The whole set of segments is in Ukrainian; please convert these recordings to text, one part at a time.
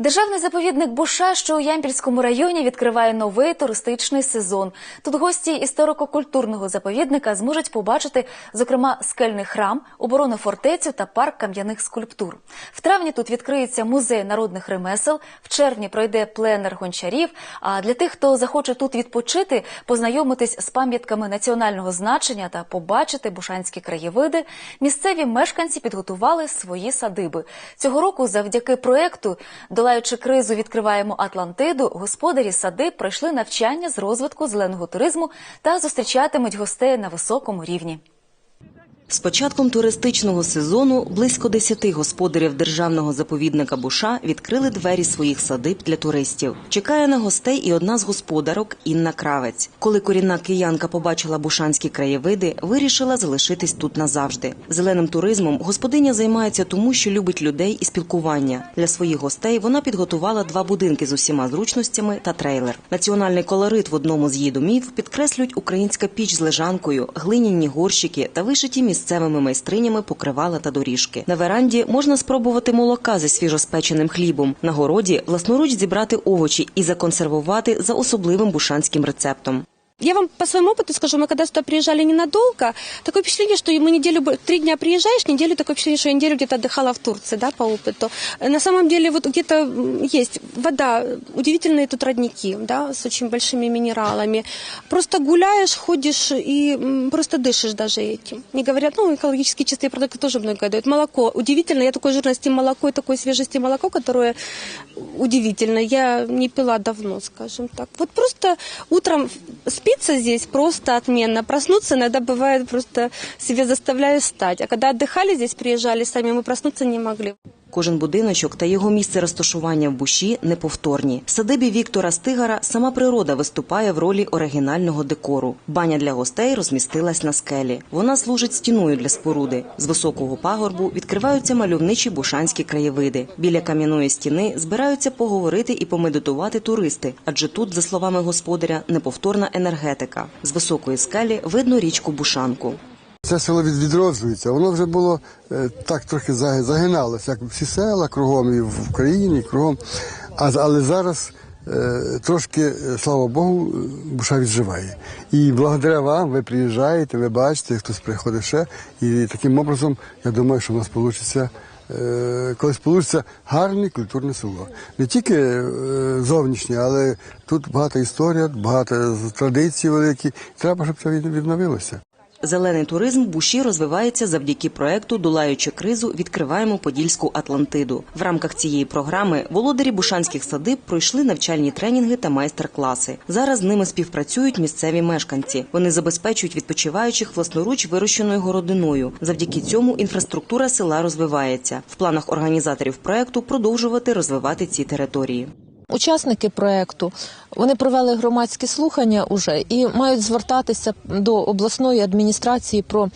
Державний заповідник Буша, що у Ямпільському районі, відкриває новий туристичний сезон. Тут гості історико-культурного заповідника зможуть побачити, зокрема, скельний храм, оборонну фортецю та парк кам'яних скульптур. В травні тут відкриється музей народних ремесел. В червні пройде пленер гончарів. А для тих, хто захоче тут відпочити, познайомитись з пам'ятками національного значення та побачити бушанські краєвиди, місцеві мешканці підготували свої садиби. Цього року, завдяки проекту Долаючи кризу, відкриваємо Атлантиду. Господарі сади пройшли навчання з розвитку зеленого туризму та зустрічатимуть гостей на високому рівні. З початком туристичного сезону близько 10 господарів державного заповідника Буша відкрили двері своїх садиб для туристів. Чекає на гостей і одна з господарок Інна Кравець. Коли корінна киянка побачила бушанські краєвиди, вирішила залишитись тут назавжди. Зеленим туризмом господиня займається тому, що любить людей і спілкування. Для своїх гостей вона підготувала два будинки з усіма зручностями та трейлер. Національний колорит в одному з її домів підкреслюють українська піч з лежанкою, глиняні горщики та вишиті місцевими майстринями покривала та доріжки. На веранді можна спробувати молока зі свіжоспеченим хлібом. На городі власноруч зібрати овочі і законсервувати за особливим бушанським рецептом. Я вам по своему опыту скажу, мы когда сюда приезжали ненадолго, такое впечатление, что мы неделю, три дня приезжаешь, неделю такое впечатление, что я неделю где-то отдыхала в Турции, да, по опыту. На самом деле вот где-то есть вода, удивительные тут родники, да, с очень большими минералами. Просто гуляешь, ходишь и просто дышишь даже этим. Не говорят, ну, экологически чистые продукты тоже много дают. Молоко, удивительно, я такой жирности молоко и такой свежести молоко, которое удивительно, я не пила давно, скажем так. Вот просто утром спится здесь просто отменно. Проснуться иногда бывает просто себе заставляю встать. А когда отдыхали здесь, приезжали сами, мы проснуться не могли. Кожен будиночок та його місце розташування в буші неповторні. В садибі Віктора Стигара сама природа виступає в ролі оригінального декору. Баня для гостей розмістилась на скелі. Вона служить стіною для споруди. З високого пагорбу відкриваються мальовничі бушанські краєвиди. Біля кам'яної стіни збираються поговорити і помедитувати туристи, адже тут, за словами господаря, неповторна енергетика. З високої скелі видно річку Бушанку. Це село відроджується. Воно вже було е, так трохи загиналося, як всі села кругом і в Україні, і кругом. Але зараз е, трошки, е, слава Богу, буша відживає. І благодаря вам ви приїжджаєте, ви бачите, хтось приходить ще. І таким образом, я думаю, що в нас вийде. Колись вийде гарне культурне село. Не тільки зовнішнє, але тут багата історія, багато традицій великі. Треба, щоб це від- відновилося. Зелений туризм в Буші розвивається завдяки проекту Долаючи кризу, відкриваємо Подільську Атлантиду. В рамках цієї програми володарі бушанських садиб пройшли навчальні тренінги та майстер-класи. Зараз з ними співпрацюють місцеві мешканці. Вони забезпечують відпочиваючих власноруч вирощеною городиною. Завдяки цьому інфраструктура села розвивається. В планах організаторів проекту продовжувати розвивати ці території. Учасники проекту вони провели громадські слухання уже і мають звертатися до обласної адміністрації про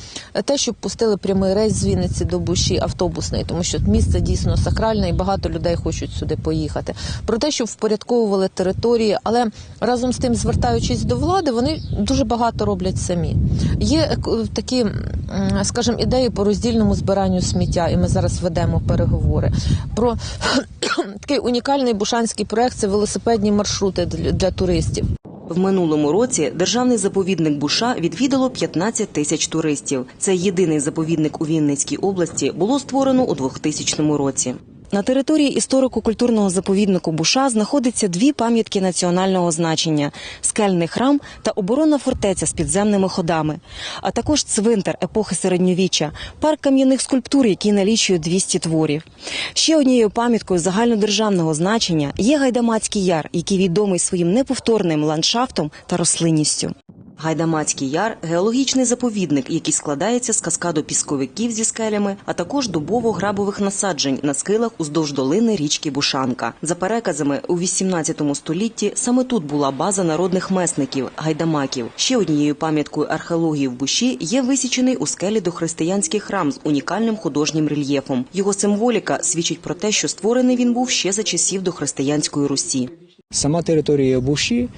те, щоб пустили прямий рейс з Вінниці до Буші автобусний, тому що місце дійсно сакральне і багато людей хочуть сюди поїхати. Про те, щоб впорядковували території, але разом з тим, звертаючись до влади, вони дуже багато роблять самі. Є такі, скажімо, ідеї по роздільному збиранню сміття, і ми зараз ведемо переговори про такий унікальний бушанський проект це велосипедні маршрути для туристів. В минулому році державний заповідник Буша відвідало 15 тисяч туристів. Це єдиний заповідник у Вінницькій області було створено у 2000 році. На території історико-культурного заповіднику Буша знаходиться дві пам'ятки національного значення: скельний храм та оборонна фортеця з підземними ходами, а також цвинтар епохи середньовіччя, парк кам'яних скульптур, який налічує 200 творів. Ще однією пам'яткою загальнодержавного значення є Гайдамацький яр, який відомий своїм неповторним ландшафтом та рослинністю. Гайдамацький яр геологічний заповідник, який складається з каскаду пісковиків зі скелями, а також дубово-грабових насаджень на схилах уздовж долини річки Бушанка. За переказами у 18 столітті саме тут була база народних месників гайдамаків. Ще однією пам'яткою археології в Буші є висічений у скелі дохристиянський храм з унікальним художнім рельєфом. Його символіка свідчить про те, що створений він був ще за часів дохристиянської Русі. Сама територія Буші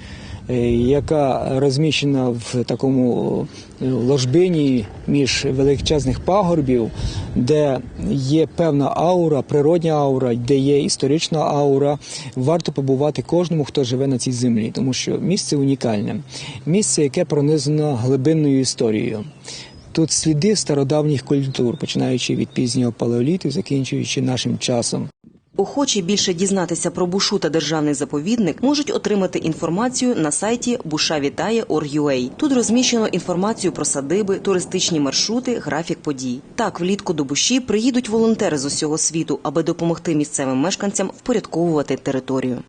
яка розміщена в такому е, ложбині між величезних пагорбів, де є певна аура, природня аура, де є історична аура. Варто побувати кожному, хто живе на цій землі, тому що місце унікальне, місце, яке пронизано глибинною історією. Тут сліди стародавніх культур, починаючи від пізнього палеоліту, закінчуючи нашим часом. Охочі більше дізнатися про бушу та державний заповідник можуть отримати інформацію на сайті bushavitaye.org.ua. Тут розміщено інформацію про садиби, туристичні маршрути, графік подій. Так, влітку до буші приїдуть волонтери з усього світу, аби допомогти місцевим мешканцям впорядковувати територію.